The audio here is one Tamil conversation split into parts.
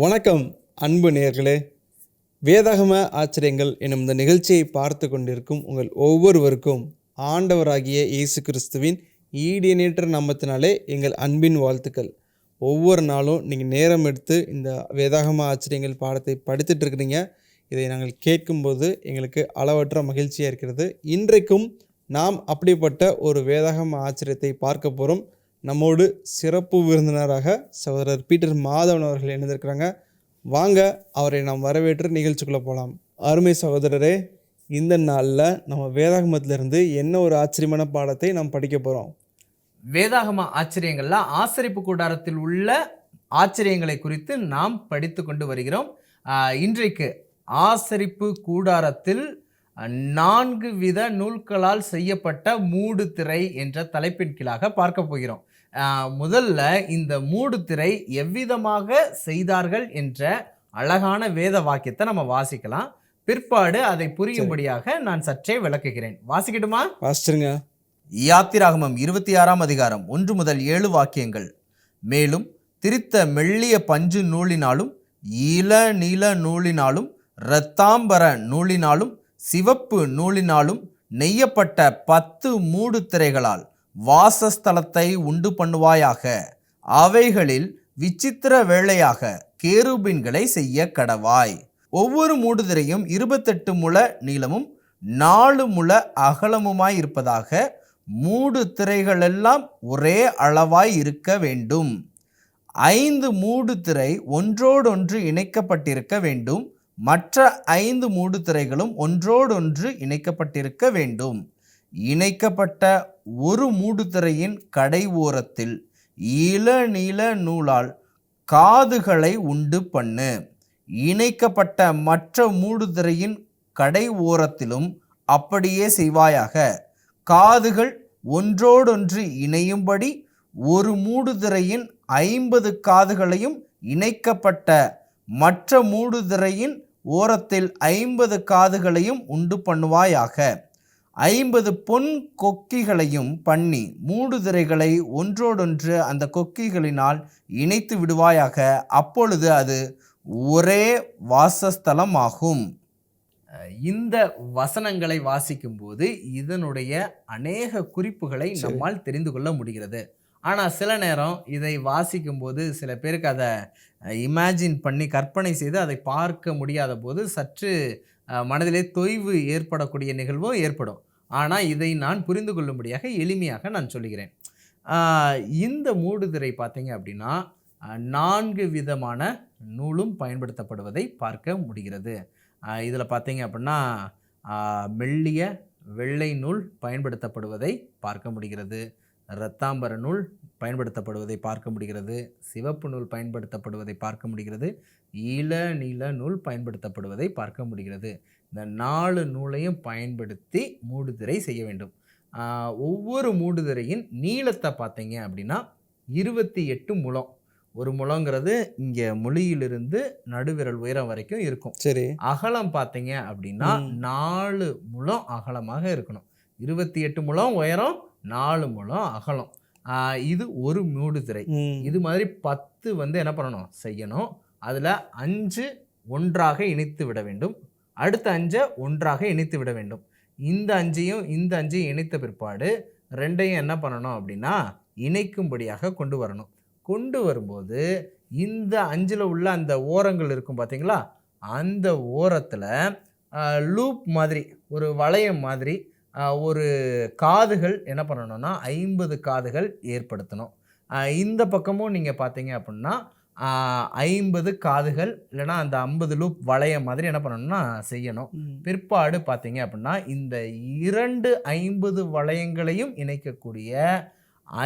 வணக்கம் அன்பு நேர்களே வேதாகம ஆச்சரியங்கள் எனும் இந்த நிகழ்ச்சியை பார்த்து கொண்டிருக்கும் உங்கள் ஒவ்வொருவருக்கும் ஆண்டவராகிய இயேசு கிறிஸ்துவின் ஈடியனேற்ற நாமத்தினாலே எங்கள் அன்பின் வாழ்த்துக்கள். ஒவ்வொரு நாளும் நீங்கள் நேரம் எடுத்து இந்த வேதாகம ஆச்சரியங்கள் பாடத்தை படித்துட்டு இருக்கிறீங்க. இதை நாங்கள் கேட்கும்போது எங்களுக்கு அளவற்ற மகிழ்ச்சியாக இருக்கிறது. இன்றைக்கும் நாம் அப்படிப்பட்ட ஒரு வேதாகம ஆச்சரியத்தை பார்க்க போகிறோம் நம்மோடு சிறப்பு விருந்தினராக சகோதரர் பீட்டர் மாதவன் அவர்கள் இணைந்திருக்கிறாங்க. வாங்க அவரை நாம் வரவேற்று நிகழ்ச்சிக்குள்ளே போகலாம் அருமை சகோதரரே இந்த நாளில் நம்ம வேதாகமத்திலிருந்து என்ன ஒரு ஆச்சரியமான பாடத்தை நாம் படிக்க போகிறோம் வேதாகம ஆச்சரியங்களில் ஆசரிப்பு கூடாரத்தில் உள்ள ஆச்சரியங்களை குறித்து நாம் படித்து கொண்டு வருகிறோம். இன்றைக்கு ஆசரிப்பு கூடாரத்தில் நான்கு வித நூல்களால் செய்யப்பட்ட மூடு திரை என்ற தலைப்பின் கீழாக பார்க்க போகிறோம். முதல்ல இந்த மூடு திரை எவ்விதமாக செய்தார்கள் என்ற அழகான வேத வாக்கியத்தை நம்ம வாசிக்கலாம். பிற்பாடு அதை புரியும்படியாக நான் சற்றே விளக்குகிறேன். வாசிக்கட்டுமா? வாசிச்சிருங்க. யாத்திராகமம் இருபத்தி ஆறாம் அதிகாரம் ஒன்று முதல் ஏழு வாக்கியங்கள். மேலும் திரித்த மெல்லிய பஞ்சு நூலினாலும் இள நீல நூலினாலும் இரத்தாம்பர நூலினாலும் சிவப்பு நூலினாலும் நெய்யப்பட்ட பத்து மூடு திரைகளால் வாசஸ்தலத்தை உண்டு பண்ணுவாயாக. அவைகளில் விசித்திர வேளையாக கேருபின்களை செய்ய கடவாய். ஒவ்வொரு மூடுதிரையும் இருபத்தெட்டு முழ நீளமும் நாலு முழ அகலமுமாய் இருப்பதாக மூடு திரைகளெல்லாம் ஒரே அளவாய் இருக்க வேண்டும். ஐந்து மூடு திரை ஒன்றோடொன்று இணைக்கப்பட்டிருக்க வேண்டும். மற்ற ஐந்து மூடு திரைகளும் ஒன்றோடொன்று இணைக்கப்பட்டிருக்க வேண்டும். இணைக்கப்பட்ட ஒரு மூடு திரையின் கடை ஓரத்தில் இளநீல நூலால் காதுகளை உண்டு பண்ணு. இணைக்கப்பட்ட மற்ற மூடுதிரையின் கடை ஓரத்திலும் அப்படியே செய்வாயாக. காதுகள் ஒன்றோடொன்று இணையும்படி ஒரு மூடுதிரையின் ஐம்பது காதுகளையும் இணைக்கப்பட்ட மற்ற மூடுதிரையின் ஓரத்தில் ஐம்பது காதுகளையும் உண்டு பண்ணுவாயாக. ஐம்பது பொன் கொக்கிகளையும் பண்ணி மூடுதிரைகளை ஒன்றோடொன்று அந்த கொக்கிகளினால் இணைத்து விடுவாயாக. அப்பொழுது அது ஒரே வாசஸ்தலமாகும். இந்த வசனங்களை வாசிக்கும்போது இதனுடைய அநேக குறிப்புகளை நம்மால் தெரிந்து கொள்ள முடிகிறது. ஆனால் சில நேரம் இதை வாசிக்கும்போது சில பேருக்கு அதை இமேஜின் பண்ணி கற்பனை செய்து அதை பார்க்க முடியாத போது சற்று மனதிலே தொய்வு ஏற்படக்கூடிய நிகழ்வும் ஏற்படும். ஆனால் இதை நான் புரிந்து கொள்ளும்படியாக எளிமையாக நான் சொல்லுகிறேன். இந்த மூடுதிரை பார்த்தீங்க அப்படின்னா நான்கு விதமான நூலும் பயன்படுத்தப்படுவதை பார்க்க முடிகிறது. இதில் பார்த்தீங்க அப்படின்னா மெல்லிய வெள்ளை நூல் பயன்படுத்தப்படுவதை பார்க்க முடிகிறது. இரத்தாம்பர நூல் பயன்படுத்தப்படுவதை பார்க்க முடிகிறது. சிவப்பு நூல் பயன்படுத்தப்படுவதை பார்க்க முடிகிறது. இள நீல நூல் பயன்படுத்தப்படுவதை பார்க்க முடிகிறது. இந்த நாலு நூலையும் பயன்படுத்தி மூடுதிரை செய்ய வேண்டும். ஒவ்வொரு மூடுதிரையின் நீளத்தை பார்த்தீங்க அப்படின்னா இருபத்தி எட்டு முழம். ஒரு முழங்கிறது இங்கே மொழியிலிருந்து நடுவிரல் உயரம் வரைக்கும் இருக்கும். சரி. அகலம் பார்த்தீங்க அப்படின்னா. நாலு முழம் அகலமாக இருக்கணும். இருபத்தி எட்டு முழம் உயரம் நாலு முழம் அகலம். இது ஒரு மூடுதிரை. ம். இது மாதிரி பத்து வந்து என்ன பண்ணணும்? செய்யணும். அதில் அஞ்சு ஒன்றாக இணைத்து விட வேண்டும். அடுத்த அஞ்சை ஒன்றாக இணைத்து விட வேண்டும். இந்த அஞ்சையும் இந்த அஞ்சையும் இணைத்த பிற்பாடு ரெண்டையும் என்ன பண்ணணும் அப்படின்னா இணைக்கும்படியாக கொண்டு வரணும். கொண்டு வரும்போது இந்த அஞ்சில் உள்ள அந்த ஓரங்கள் இருக்கும் பார்த்தீங்களா அந்த ஓரத்தில் லூப் மாதிரி ஒரு வளையம் மாதிரி ஒரு காதுகள் என்ன பண்ணணும்னா ஐம்பது காதுகள் ஏற்படுத்தணும். இந்த பக்கமும் நீங்கள் பார்த்தீங்க அப்படின்னா ஐம்பது காதுகள் இல்லைன்னா அந்த ஐம்பது லூப் வளையம் மாதிரி என்ன பண்ணணும்னா செய்யணும். பிற்பாடு பார்த்தீங்க அப்படின்னா இந்த இரண்டு ஐம்பது வளையங்களையும் இணைக்கக்கூடிய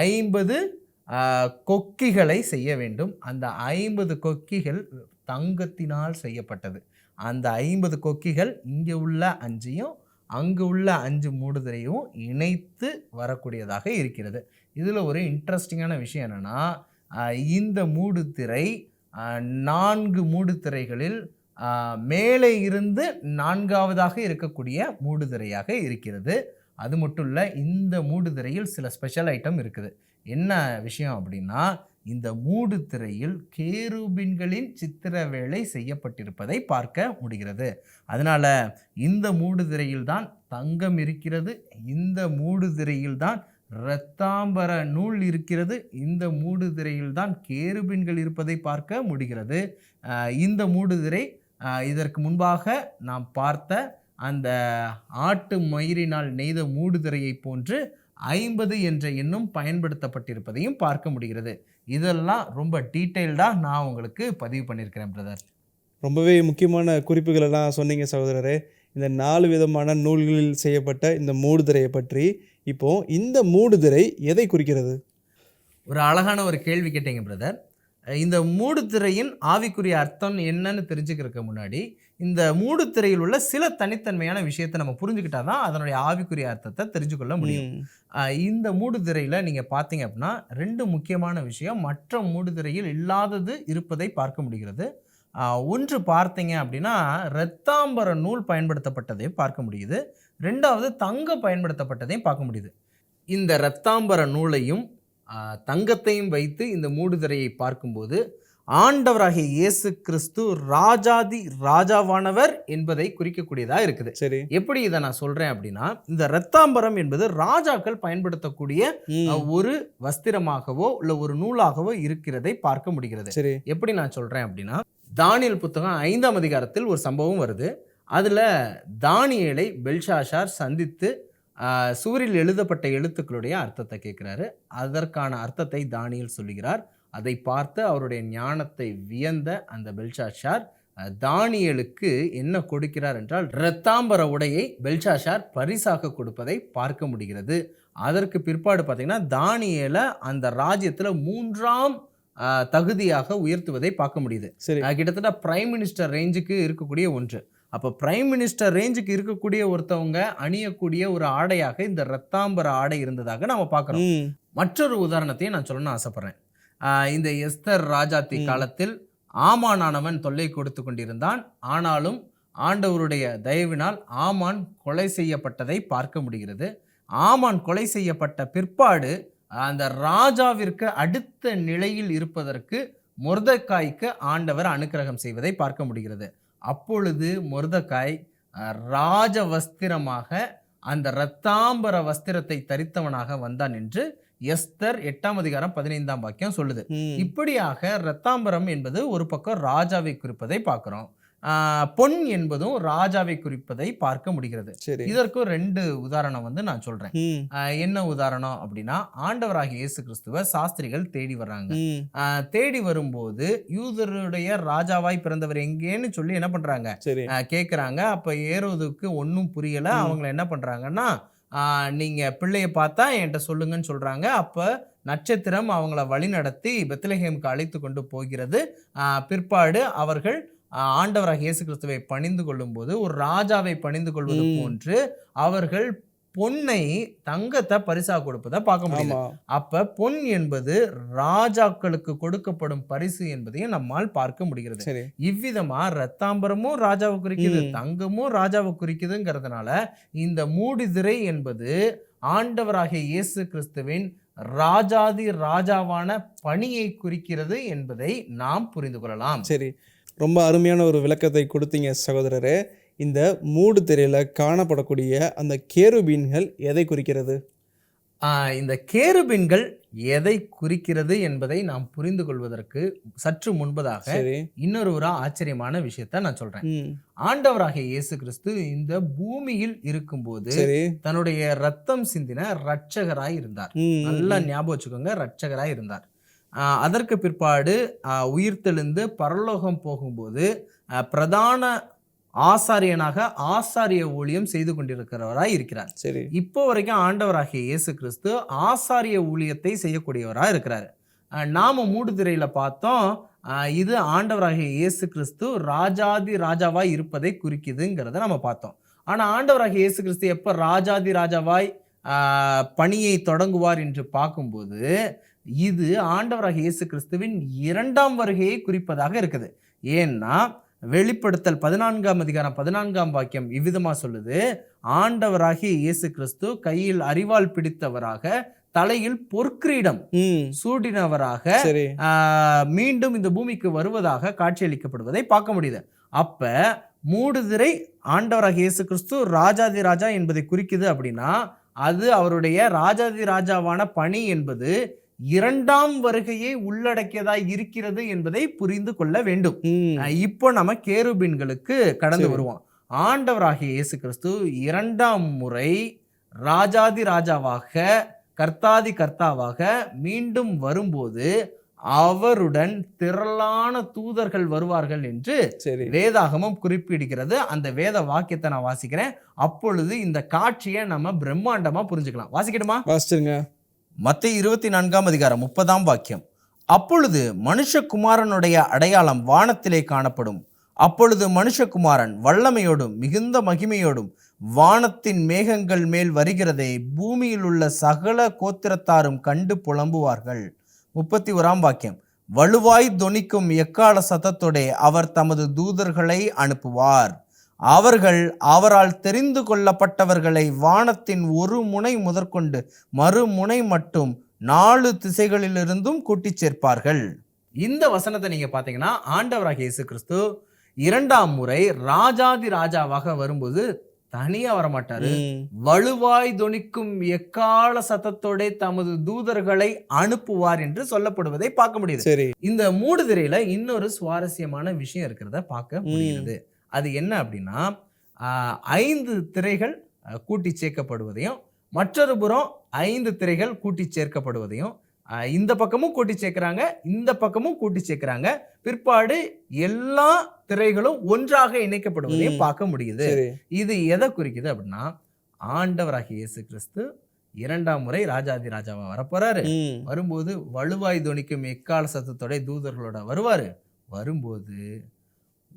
ஐம்பது கொக்கிகளை செய்ய வேண்டும். அந்த ஐம்பது கொக்கிகள் தங்கத்தினால் செய்யப்பட்டது. அந்த ஐம்பது கொக்கிகள் இங்கே உள்ள அஞ்சையும் அங்கு உள்ள அஞ்சு மூடுதிரையும் இணைத்து வரக்கூடியதாக இருக்கிறது. இதில் ஒரு இன்ட்ரெஸ்டிங்கான விஷயம் என்னென்னா இந்த மூடுதிரை நான்கு மூடுதிரைகளில் மேலே இருந்து நான்காவதாக இருக்கக்கூடிய மூடுதிரையாக இருக்கிறது. அது மட்டும் இல்லை இந்த மூடுதிரையில் சில ஸ்பெஷல் ஐட்டம் இருக்குது. என்ன விஷயம் அப்படின்னா இந்த மூடு திரையில் கேருபின்களின் சித்திர வேலை செய்யப்பட்டிருப்பதை பார்க்க முடிகிறது. அதனால் இந்த மூடு திரையில் தான் தங்கம் இருக்கிறது இந்த மூடு திரையில் தான் இரத்தாம்பர நூல் இருக்கிறது இந்த மூடு திரையில் தான் கேருபின்கள் இருப்பதை பார்க்க முடிகிறது. இந்த மூடு திரை இதற்கு முன்பாக நாம் பார்த்த அந்த ஆட்டு மயிரினால் நெய்த மூடுதிரையை போன்று ஐம்பது என்ற எண்ணும் பயன்படுத்தப்பட்டிருப்பதையும் பார்க்க முடிகிறது. இதெல்லாம் ரொம்ப டீட்டெயில்டாக நான் உங்களுக்கு பதிவு பண்ணியிருக்கிறேன் பிரதர் ரொம்பவே முக்கியமான குறிப்புகள் எல்லாம் சொன்னீங்க சகோதரரே. இந்த நாலு விதமான நூல்களில் செய்யப்பட்ட இந்த மூடுதிரையை பற்றி இப்போ இந்த மூடுதிரை எதை குறிக்கிறது? ஒரு அழகான ஒரு கேள்வி கேட்டீங்க பிரதர் இந்த மூடுதிரையின் ஆவிக்குரிய அர்த்தம் என்னன்னு தெரிஞ்சுக்கிறதுக்கு முன்னாடி இந்த மூடுதிரையில் உள்ள சில தனித்தன்மையான விஷயத்தை நம்ம புரிஞ்சுக்கிட்டா தான் அதனுடைய ஆவிக்குரிய அர்த்தத்தை தெரிஞ்சுக்கொள்ள முடியும். இந்த மூடுதிரையில் நீங்கள் பார்த்தீங்க அப்படின்னா ரெண்டு முக்கியமான விஷயம் மற்ற மூடுதிரையில் இல்லாதது இருப்பதை பார்க்க முடிகிறது. ஒன்று பார்த்தீங்க அப்படின்னா இரத்தாம்பர நூல் பயன்படுத்தப்பட்டதை பார்க்க முடியுது. ரெண்டாவது தங்கம் பயன்படுத்தப்பட்டதையும் பார்க்க முடியுது. இந்த இரத்தாம்பர நூலையும் தங்கத்தையும் வைத்து இந்த மூடுதிரையை பார்க்கும்போது ஆண்டவராகிய இயேசு கிறிஸ்து ராஜாதி ராஜாவானவர் என்பதை குறிக்கக்கூடியதாக இருக்குது. சரி. எப்படி இதை நான் சொல்றேன் அப்படின்னா இந்த இரத்தாம்பரம் என்பது ராஜாக்கள் பயன்படுத்தக்கூடிய ஒரு வஸ்திரமாகவோ இல்ல ஒரு நூலாகவோ இருக்கிறதை பார்க்க முடிகிறது. சரி. எப்படி நான் சொல்றேன் அப்படின்னா தானியல் புத்தகம் ஐந்தாம் அதிகாரத்தில் ஒரு சம்பவம் வருது. அதுல தானியேலை பெல்ஷாஷார் சந்தித்து ஆஹ், சுவரில் எழுதப்பட்ட எழுத்துக்களுடைய அர்த்தத்தை கேட்கிறாரு. அதற்கான அர்த்தத்தை தானியல் சொல்லுகிறார். அதை பார்த்து அவருடைய ஞானத்தை வியந்த அந்த பெல்ஷாஷார் தானியேலுக்கு என்ன கொடுக்கிறார் என்றால் இரத்தாம்பர உடையை பெல்ஷாஷார் பரிசாக கொடுப்பதை பார்க்க முடிகிறது. அதற்கு பிற்பாடு பார்த்தீங்கன்னா தானியேலை அந்த ராஜ்யத்தில் மூன்றாம் தகுதியாக உயர்த்துவதை பார்க்க முடியுது. சரி. கிட்டத்தட்ட பிரைம் மினிஸ்டர் ரேஞ்சுக்கு இருக்கக்கூடிய ஒன்று. அப்போ பிரைம் மினிஸ்டர் ரேஞ்சுக்கு இருக்கக்கூடிய ஒருத்தவங்க அணியக்கூடிய ஒரு ஆடையாக இந்த ரத்தாம்பர ஆடை இருந்ததாக நம்ம பார்க்குறோம். மற்றொரு உதாரணத்தையும் நான் சொல்லணும்னு ஆசைப்படுறேன். இந்த எஸ்தர் ராஜாத்தி. காலத்தில் ஆமானானவன் தொல்லை கொடுத்து கொண்டிருந்தான். ஆனாலும் ஆண்டவருடைய தயவினால் ஆமான் கொலை செய்யப்பட்டதை பார்க்க முடிகிறது. ஆமான் கொலை செய்யப்பட்ட பிற்பாடு அந்த ராஜாவிற்கு அடுத்த நிலையில் இருப்பதற்கு மொர்தக்காய்க்கு ஆண்டவர் அனுக்கிரகம் செய்வதை பார்க்க முடிகிறது. அப்பொழுது மொர்தக்காய் ராஜ வஸ்திரமாக அந்த இரத்தாம்பர வஸ்திரத்தை தரித்தவனாக வந்தான் என்று எஸ்தர் எட்டாம் அதிகாரம் பதினைந்தாம் வாக்கியம் சொல்லுது. இப்படியாக இரத்தாம்பரம் என்பது ஒரு பக்கம் ராஜாவை குறிப்பதை பார்க்கிறோம். பொன் என்பதும் ராஜாவை குறிப்பதை பார்க்க முடிகிறது. இதற்கு ரெண்டு உதாரணம் வந்து நான் சொல்றேன். என்ன உதாரணம் அப்படின்னா ஆண்டவராகிய இயேசு கிறிஸ்துவ சாஸ்திரிகள் தேடி வர்றாங்க. தேடி வரும்போது யூதருடைய ராஜாவாய் பிறந்தவர் எங்கேன்னு சொல்லி என்ன பண்றாங்க? கேட்குறாங்க அப்போ ஏறுவதுக்கு ஒன்றும் புரியலை. அவங்கள என்ன பண்ணுறாங்கன்னா நீங்கள் பிள்ளையை பார்த்தா என்கிட்ட சொல்லுங்கன்னு சொல்கிறாங்க அப்போ நட்சத்திரம் அவங்கள வழி நடத்தி பெத்லஹேமுக்கு அழைத்து கொண்டு போகிறது பிற்பாடு அவர்கள் ஆண்டவராக இயேசு கிறிஸ்துவை பணிந்து கொள்ளும்போது ஒரு ராஜாவை பணிந்து கொள்வது. போன்று அவர்கள் பொன்னை தங்கத்தை பரிசாக கொடுப்பதை பார்க்க முடியுது. ஆமா. அப்ப பொன் என்பது ராஜாக்களுக்கு கொடுக்கப்படும் பரிசு என்பதையும் நம்மால் பார்க்க முடிகிறது. இவ்விதமா ரத்தாம்பரமும் ராஜாவை குறிக்குது ம். தங்கமும் ராஜாவை குறிக்குதுங்கிறதுனால இந்த மூடிதிரை என்பது ஆண்டவராகிய இயேசு கிறிஸ்துவின் ராஜாதி ராஜாவான பணியை குறிக்கிறது என்பதை நாம் புரிந்து கொள்ளலாம். சரி. ரொம்ப அருமையான ஒரு விளக்கத்தை கொடுத்தீங்க சகோதரரே. இந்த மூடு திரையில காணப்படக்கூடிய அந்த கேருபீன்கள் எதை குறிக்கிறது? இந்த கேருபின்கள் எதை குறிக்கிறது என்பதை நாம் புரிந்து கொள்வதற்கு சற்று முன்பதாக இன்னொரு ஒரு ஆச்சரியமான விஷயத்தை நான் சொல்றேன். ஆண்டவராகிய இயேசு கிறிஸ்து இந்த பூமியில் இருக்கும்போது தன்னுடைய ரத்தம் சிந்தின ரட்சகராய் இருந்தார். நல்லா ஞாபகம் வச்சுக்கோங்க ரட்சகராய் இருந்தார். அதற்கு பிற்பாடு உயிர்த்தெழுந்து பரலோகம் போகும்போது பிரதான ஆசாரியனாக ஆசாரிய ஊழியம் செய்து கொண்டிருக்கிறவராய் இருக்கிறார். சரி. இப்போ வரைக்கும் ஆண்டவராகிய இயேசு கிறிஸ்து ஆசாரிய ஊழியத்தை செய்யக்கூடியவராக இருக்கிறாரு. நாம மூடுதிரையில பார்த்தோம் இது ஆண்டவராகிய இயேசு கிறிஸ்து ராஜாதி ராஜாவாய் இருப்பதை குறிக்குதுங்கிறத நம்ம பார்த்தோம். ஆனா ஆண்டவராகிய இயேசு கிறிஸ்து எப்ப ராஜாதி ராஜாவாய் பணியை தொடங்குவார் என்று பார்க்கும்போது இது ஆண்டவராகிய இயேசு கிறிஸ்துவின் இரண்டாம் வருகையை குறிப்பதாக இருக்குது. ஏன்னா வெளிப்படுத்தல் பதினான்காம் அதிகாரம் பதினான்காம் வாக்கியம் இவ்விதமா சொல்லுது. ஆண்டவராகிய இயேசு கிறிஸ்து கையில் அறிவால் பிடித்தவராக தலையில் பொற்கிரீடம் சூடினவராக மீண்டும் இந்த பூமிக்கு வருவதாக காட்சியளிக்கப்படுவதை பார்க்க முடியுது. அப்ப மூடுதிரை ஆண்டவராக இயேசு கிறிஸ்து ராஜாதி ராஜா என்பதை குறிக்குது அப்படின்னா அது அவருடைய ராஜாதி ராஜாவான பணி என்பது இரண்டாம் வருகையை உள்ளடக்கியதாய் இருக்கிறது என்பதை புரிந்து கொள்ள வேண்டும். இப்போ நம்ம கேருபீன்களுக்கு கடந்து. வருவோம். ஆண்டவராகிய இயேசு கிறிஸ்து இரண்டாம் முறை ராஜாதி ராஜாவாக கர்த்தாதி கர்த்தாவாக மீண்டும் வரும்போது அவருடன் திரளான தூதர்கள் வருவார்கள் என்று வேதாகமம் குறிப்பிடுகிறது. அந்த வேத வாக்கியத்தை நான் வாசிக்கிறேன். அப்பொழுது இந்த காட்சியை நம்ம பிரம்மாண்டமா புரிஞ்சுக்கலாம். வாசிக்கணுமா வாசிச்சிருங்க. மத்திய இருபத்தி நான்காம் அதிகாரம் முப்பதாம் வாக்கியம். அப்பொழுது மனுஷகுமாரனுடைய அடையாளம் வானத்திலே காணப்படும். அப்பொழுது மனுஷகுமாரன் வல்லமையோடும் மிகுந்த மகிமையோடும் வானத்தின் மேகங்கள் மேல் வருகிறதை பூமியில் உள்ள சகல கோத்திரத்தாரும் கண்டு புலம்புவார்கள். முப்பத்தி ஓராம் வாக்கியம். வலுவாய் தொனிக்கும் எக்கால சத்தத்தோடே அவர் தமது தூதர்களை அனுப்புவார். அவர்கள் அவரால் தெரிந்து கொள்ளப்பட்டவர்களை வானத்தின் ஒரு முனை முதற்கொண்டு மறுமுனை மட்டும் நாலு திசைகளிலிருந்தும் கூட்டிச் சேர்ப்பார்கள். இந்த வசனத்தை நீங்க பாத்தீங்கன்னா ஆண்டவராகிய இயேசு கிறிஸ்து இரண்டாம் முறை ராஜாதி ராஜாவாக வரும்போது தனியா வரமாட்டாரு. வலுவாய் தொனிக்கும் எக்கால சத்தத்தோட தமது தூதர்களை அனுப்புவார் என்று சொல்லப்படுவதை பார்க்க முடியுது. இந்த மூடுதிரையில இன்னொரு சுவாரஸ்யமான விஷயம் இருக்கிறத பார்க்க முடிகிறது. அது என்ன அப்படின்னா ஆஹ், ஐந்து திரைகள் கூட்டி சேர்க்கப்படுவதையும் மற்றொரு புறம் ஐந்து திரைகள் கூட்டி சேர்க்கப்படுவதையும் இந்த பக்கமும் கூட்டி சேர்க்கிறாங்க இந்த பக்கமும் கூட்டி சேர்க்கிறாங்க. பிற்பாடு எல்லா திரைகளும் ஒன்றாக இணைக்கப்படுவதையும். பார்க்க முடியுது. இது எதை குறிக்குது அப்படின்னா ஆண்டவராகிய இயேசு கிறிஸ்து இரண்டாம் முறை ராஜாதி ராஜாவா வரப்போறாரு. வரும்போது வலுவாய் தொனிக்கும் எக்கால சத்தத்தோட தூதர்களோட வருவாரு. வரும்போது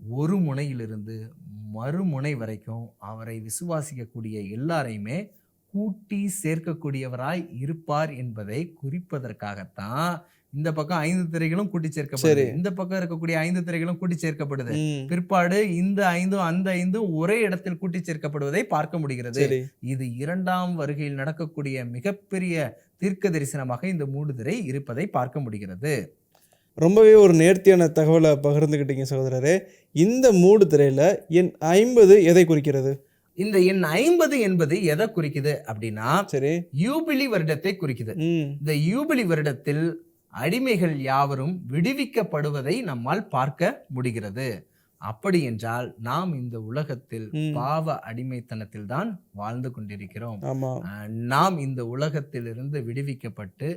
ஒரு முனையிலிருந்து மறுமுனை வரைக்கும் அவரை விசுவாசிக்கக்கூடிய எல்லாரையுமே கூட்டி சேர்க்கக்கூடியவராய் இருப்பார் என்பதை குறிப்பதற்காகத்தான் இந்த பக்கம் ஐந்து திரைகளும் கூட்டி சேர்க்கப்படுது. சரி. இந்த பக்கம் இருக்கக்கூடிய ஐந்து திரைகளும் கூட்டி சேர்க்கப்படுது. பிற்பாடு இந்த ஐந்தும் அந்த ஐந்தும் ஒரே இடத்தில் கூட்டி சேர்க்கப்படுவதை பார்க்க முடிகிறது. இது இரண்டாம் வருகையில் நடக்கக்கூடிய மிகப்பெரிய தீர்க்க தரிசனமாக இந்த மூடுதிரை இருப்பதை பார்க்க முடிகிறது. ரொம்பவே ஒரு நேர்த்தியான தகவலை பகிர்ந்துக்கிட்டீங்க சகோதரரே. இந்த மூடு திரையில எண் ஐம்பது எதை குறிக்கிறது? இந்த எண் ஐம்பது என்பது எதை குறிக்குது அப்படின்னா சரி. யூபிலி வருடத்தை குறிக்குது. இந்த யூபிலி வருடத்தில் அடிமைகள் யாவரும் விடுவிக்கப்படுவதை நம்மால் பார்க்க முடிகிறது. அப்படி என்றால் நாம் இந்த உலகத்தில். பாவ அடிமைத்தனத்தில் தான் வாழ்ந்து கொண்டிருக்கிறோம். நாம் இந்த உலகத்திலிருந்து விடுவிக்கப்பட்டு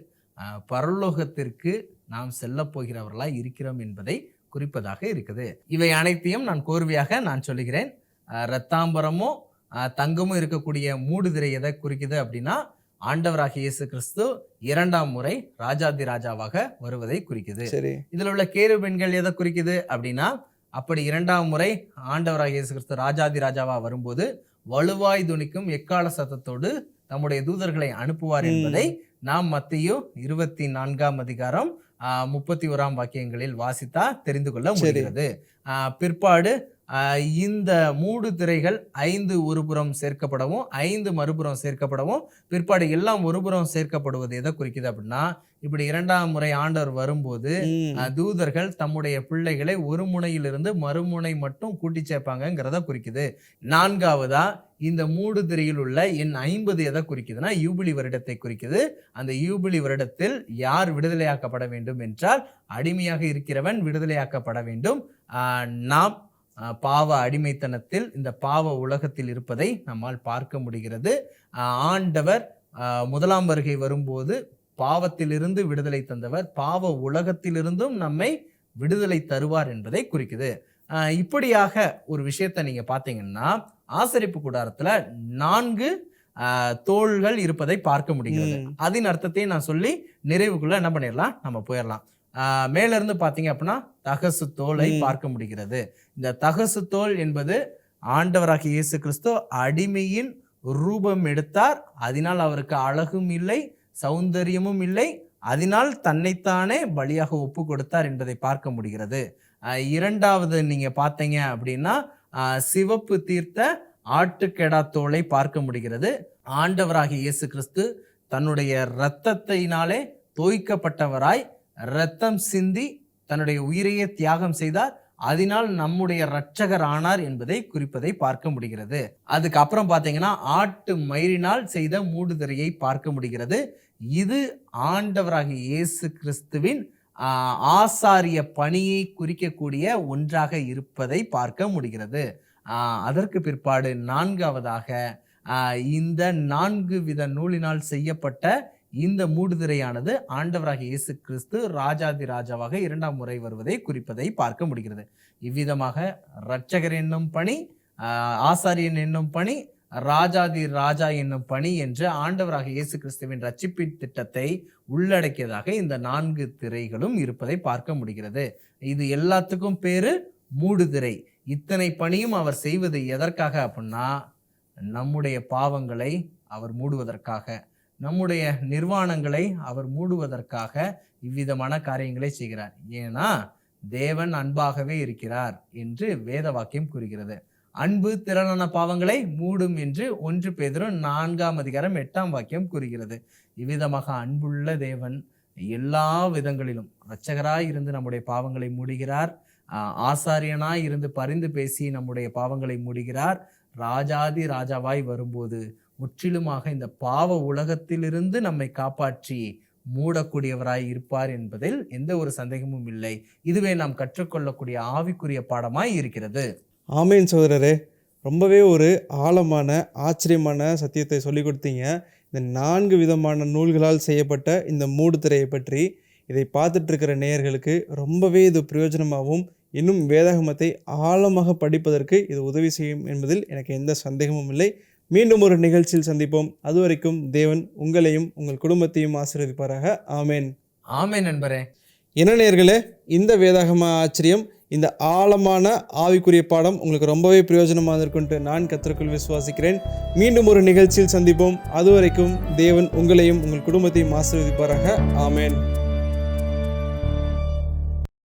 பரலோகத்திற்கு நாம் செல்லப் போகிறவர்களாய் இருக்கிறோம் என்பதை குறிப்பதாக இருக்குது. இவை அனைத்தையும் நான் கோர்வையாக நான் சொல்லுகிறேன். அஹ், ரத்தாம்பரமோ அஹ், தங்கமும் இருக்கக்கூடிய மூடுதிரை எதை குறிக்குது அப்படின்னா ஆண்டவராகிய இயேசு கிறிஸ்து இரண்டாம் முறை ராஜாதி ராஜாவாக வருவதை குறிக்குது. இதில் உள்ள கேரு பெண்கள் எதை குறிக்குது அப்படின்னா அப்படி இரண்டாம் முறை ஆண்டவராகிய இயேசு கிறிஸ்து ராஜாதி ராஜாவா வரும்போது வலுவாய் துணிக்கும் எக்கால சத்தத்தோடு தம்முடைய தூதர்களை அனுப்புவார். என்பதை நாம் மத்தியோ இருபத்தி நான்காம் அதிகாரம் முப்பத்தி ஓராம் வாக்கியங்களில் வாசித்தா தெரிந்து கொள்ள. முடிகிறது பிற்பாடு இந்த மூடு திரைகள் ஐந்து ஒருபுறம் சேர்க்கப்படவும் ஐந்து மறுபுறம் சேர்க்கப்படவும் பிற்பாடு எல்லாம் ஒருபுறம் சேர்க்கப்படுவது எதை குறிக்குது அப்படின்னா இப்படி இரண்டாம் முறை ஆண்டவர் வரும்போது தூதர்கள் தம்முடைய பிள்ளைகளை ஒரு முனையிலிருந்து மறுமுனை மட்டும் கூட்டி சேர்ப்பாங்கங்கிறத குறிக்குது. நான்காவதா இந்த மூடு திரையில் உள்ள எண் ஐம்பது எதை குறிக்குதுன்னா யூபிலி வருடத்தை குறிக்குது. அந்த யூபிலி வருடத்தில் யார் விடுதலையாக்கப்பட வேண்டும் என்றால் அடிமையாக இருக்கிறவன் விடுதலையாக்கப்பட வேண்டும். நாம் பாவ அடிமைத்தனத்தில் இந்த பாவ உலகத்தில் இருப்பதை நம்மால் பார்க்க முடிகிறது. ஆண்டவர் முதலாம் வருகை வரும்போது பாவத்திலிருந்து விடுதலை தந்தவர் பாவ உலகத்திலிருந்தும் நம்மை விடுதலை தருவார் என்பதை குறிக்குது. இப்படியாக ஒரு விஷயத்தை நீங்க பார்த்தீங்கன்னா ஆசரிப்பு கூடாரத்துல நான்கு தோள்கள் இருப்பதை பார்க்க முடிகிறது. அதன் அர்த்தத்தை நான் சொல்லி நிறைவுக்குள்ள என்ன பண்ணிடலாம் நம்ம போயிடலாம் ஆஹ், மேல இருந்து பார்த்தீங்க அப்படின்னா தகசு தோலை. பார்க்க முடிகிறது. இந்த தகசு தோல் என்பது ஆண்டவராகிய இயேசு கிறிஸ்து அடிமையின் ரூபம் எடுத்தார். அதனால் அவருக்கு அழகும் இல்லை சௌந்தரியமும் இல்லை. அதனால் தன்னைத்தானே பலியாக ஒப்பு கொடுத்தார் என்பதை பார்க்க முடிகிறது. இரண்டாவது நீங்க பார்த்தீங்க அப்படின்னா சிவப்பு தீர்த்த ஆட்டுக்கெடா தோலை பார்க்க முடிகிறது. ஆண்டவராகிய இயேசு கிறிஸ்து தன்னுடைய இரத்தத்தினாலே தோய்க்கப்பட்டவராய் இரத்தம் சிந்தி தன்னுடைய உயிரையே தியாகம் செய்தார். அதனால் நம்முடைய இரட்சகர் ஆனார் என்பதை குறிப்பதை பார்க்க முடிகிறது. அதுக்கப்புறம் பார்த்தீங்கன்னா ஆட்டு மயிரினால் செய்த மூடுதிரையை பார்க்க முடிகிறது. இது ஆண்டவராகிய இயேசு கிறிஸ்துவின் ஆசாரிய பணியை குறிக்கக்கூடிய ஒன்றாக இருப்பதை பார்க்க முடிகிறது. அதற்கு பிற்பாடு நான்காவதாக இந்த நான்கு வித நூலினால் செய்யப்பட்ட இந்த மூடுதிரையானது ஆண்டவராக இயேசு கிறிஸ்து ராஜாதி ராஜாவாக இரண்டாம் முறை வருவதை குறிப்பதை பார்க்க முடிகிறது. இவ்விதமாக இரட்சகர் என்னும் பணி ஆசாரியன் என்னும் பணி ராஜாதி ராஜா என்னும் பணி என்று ஆண்டவராக இயேசு கிறிஸ்துவின் ரட்சிப்பின் திட்டத்தை உள்ளடக்கியதாக இந்த நான்கு திரைகளும் இருப்பதை பார்க்க முடிகிறது. இது எல்லாத்துக்கும் பேரு மூடுதிரை. இத்தனை பணியும் அவர் செய்வது எதற்காக அப்படின்னா நம்முடைய பாவங்களை அவர் மூடுவதற்காக. நம்முடைய நிர்வாணங்களை அவர் மூடுவதற்காக இவ்விதமான காரியங்களை செய்கிறார். ஏன்னா தேவன் அன்பாகவே இருக்கிறார் என்று வேத வாக்கியம் கூறுகிறது. அன்பு திறனான பாவங்களை மூடும் என்று ஒன்று பேதரும் நான்காம் அதிகாரம் எட்டாம் வாக்கியம் கூறுகிறது. இவ்விதமாக அன்புள்ள தேவன் எல்லா விதங்களிலும் இரட்சகராய் இருந்து நம்முடைய பாவங்களை மூடுகிறார். ஆசாரியனாய் இருந்து பரிந்து பேசி நம்முடைய பாவங்களை மூடுகிறார். ராஜாதி ராஜாவாய் வரும்போது முற்றிலுமாக இந்த பாவ உலகத்திலிருந்து நம்மை காப்பாற்றி மூடக்கூடியவராய் இருப்பார் என்பதில் எந்த ஒரு சந்தேகமும் இல்லை. இதுவே நாம் கற்றுக்கொள்ளக்கூடிய ஆவிக்குரிய பாடமாய் இருக்கிறது. ஆமேன் சோதரரே ரொம்பவே ஒரு ஆழமான ஆச்சரியமான சத்தியத்தை சொல்லிக் கொடுத்தீங்க. இந்த நான்கு விதமான நூல்களால் செய்யப்பட்ட இந்த மூடுதிரையை பற்றி இதை பார்த்துட்ருக்கிற நேயர்களுக்கு ரொம்பவே இது பிரயோஜனமாகவும் இன்னும் வேதாகமத்தை ஆழமாக படிப்பதற்கு இது உதவி செய்யும் என்பதில் எனக்கு எந்த சந்தேகமும் இல்லை. மீண்டும் ஒரு நிகழ்ச்சியில் சந்திப்போம். அதுவரைக்கும் தேவன் உங்களையும் உங்கள் குடும்பத்தையும் ஆசீர்வதிப்பாராக. ஆமேன். ஆமே நண்பரே. என்ன நேயர்களே இந்த வேதாகம ஆச்சரியம் இந்த ஆழமான ஆவிக்குரிய பாடம் உங்களுக்கு ரொம்பவே பிரயோஜனமாக இருக்குன்ட்டு நான் கத்திற்குள் விசுவாசிக்கிறேன். மீண்டும் ஒரு நிகழ்ச்சியில் சந்திப்போம். அதுவரைக்கும் தேவன் உங்களையும் உங்கள் குடும்பத்தையும் ஆசீர்வதிப்பாராக. ஆமேன்.